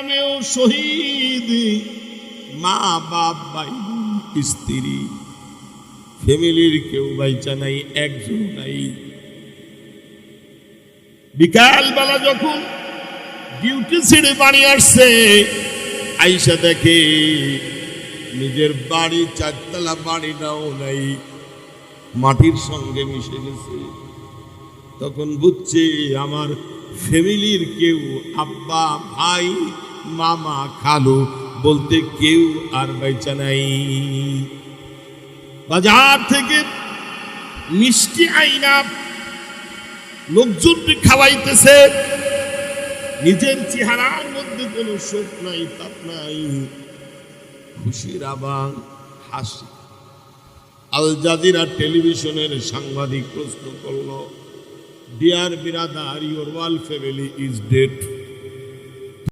আমেও শহীদ মা বাপ ভাই স্ত্রী, ফ্যামিলির কেউ বাইচা নাই একজন নাই। বিকালবেলা যখন ডিউটি ছেড়ে বাড়ি আসছে, আইসা দেখে নিজের বাড়ি চারতলা বাড়িটাও নাই, মাটির সঙ্গে মিশে গেছে। তখন বুঝছে আমার ফ্যামিলির কেউ আব্বা, ভাই মামা খালু বলতে কেউ আর বাইচা নাই। বাজার থেকে মিষ্টি আইনা লোকজন খাওয়াইতেছে। নিজের চেহারার মধ্যে কোনো শোক নাই, তাপ নাই। খুশির আবাং, হাসি। আল জাজিরা টেলিভিশনের সাংবাদিক প্রশ্ন করল, dear বিরাদার your whole family is dead